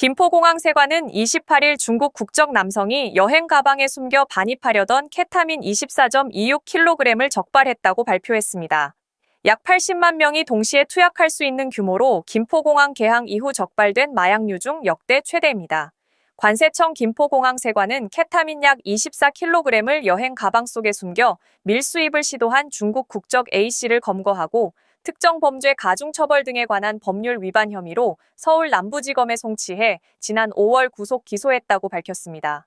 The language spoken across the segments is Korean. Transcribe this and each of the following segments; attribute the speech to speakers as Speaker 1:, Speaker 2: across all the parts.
Speaker 1: 김포공항 세관은 28일 중국 국적 남성이 여행 가방에 숨겨 반입하려던 케타민 24.26kg을 적발했다고 발표했습니다. 약 80만 명이 동시에 투약할 수 있는 규모로 김포공항 개항 이후 적발된 마약류 중 역대 최대입니다. 관세청 김포공항 세관은 케타민 약 24kg을 여행 가방 속에 숨겨 밀수입을 시도한 중국 국적 A씨를 검거하고 특정 범죄 가중처벌 등에 관한 법률 위반 혐의로 서울 남부지검에 송치해 지난 5월 구속 기소했다고 밝혔습니다.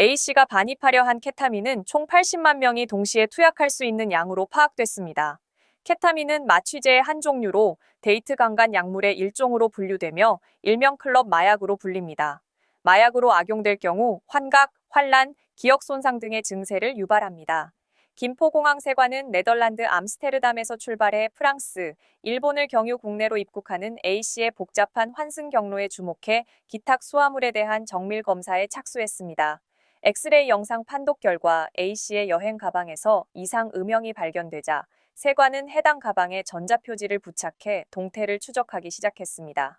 Speaker 1: A씨가 반입하려 한 케타민은 총 80만 명이 동시에 투약할 수 있는 양으로 파악됐습니다. 케타민은 마취제의 한 종류로 데이트 강간 약물의 일종으로 분류되며 일명 클럽 마약으로 불립니다. 마약으로 악용될 경우 환각, 환란, 기억 손상 등의 증세를 유발합니다. 김포공항 세관은 네덜란드 암스테르담에서 출발해 프랑스, 일본을 경유 국내로 입국하는 A씨의 복잡한 환승 경로에 주목해 기탁 수화물에 대한 정밀 검사에 착수했습니다. 엑스레이 영상 판독 결과 A씨의 여행 가방에서 이상 음영이 발견되자 세관은 해당 가방에 전자표지를 부착해 동태를 추적하기 시작했습니다.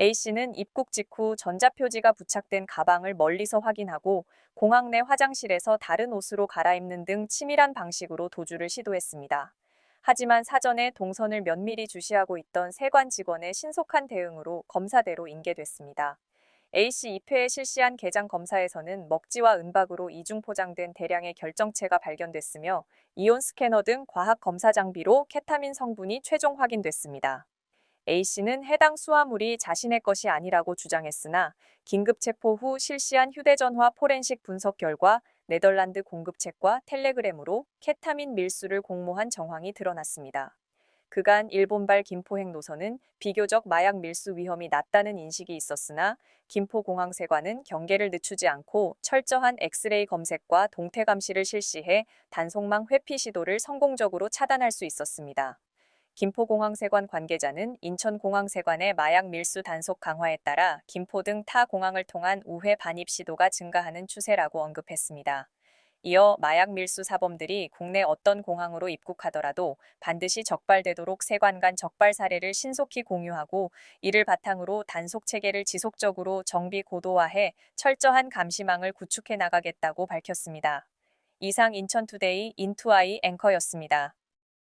Speaker 1: A씨는 입국 직후 전자표지가 부착된 가방을 멀리서 확인하고 공항 내 화장실에서 다른 옷으로 갈아입는 등 치밀한 방식으로 도주를 시도했습니다. 하지만 사전에 동선을 면밀히 주시하고 있던 세관 직원의 신속한 대응으로 검사대로 인계됐습니다. A씨 2회에 실시한 개장 검사에서는 먹지와 은박으로 이중 포장된 대량의 결정체가 발견됐으며 이온 스캐너 등 과학 검사 장비로 케타민 성분이 최종 확인됐습니다. A씨는 해당 수화물이 자신의 것이 아니라고 주장했으나 긴급 체포 후 실시한 휴대전화 포렌식 분석 결과 네덜란드 공급책과 텔레그램으로 케타민 밀수를 공모한 정황이 드러났습니다. 그간 일본발 김포행 노선은 비교적 마약 밀수 위험이 낮다는 인식이 있었으나 김포공항세관은 경계를 늦추지 않고 철저한 엑스레이 검색과 동태 감시를 실시해 단속망 회피 시도를 성공적으로 차단할 수 있었습니다. 김포공항세관 관계자는 인천공항세관의 마약 밀수 단속 강화에 따라 김포 등 타 공항을 통한 우회 반입 시도가 증가하는 추세라고 언급했습니다. 이어 마약 밀수 사범들이 국내 어떤 공항으로 입국하더라도 반드시 적발되도록 세관 간 적발 사례를 신속히 공유하고 이를 바탕으로 단속 체계를 지속적으로 정비 고도화해 철저한 감시망을 구축해 나가겠다고 밝혔습니다. 이상 인천투데이 인투아이 앵커였습니다.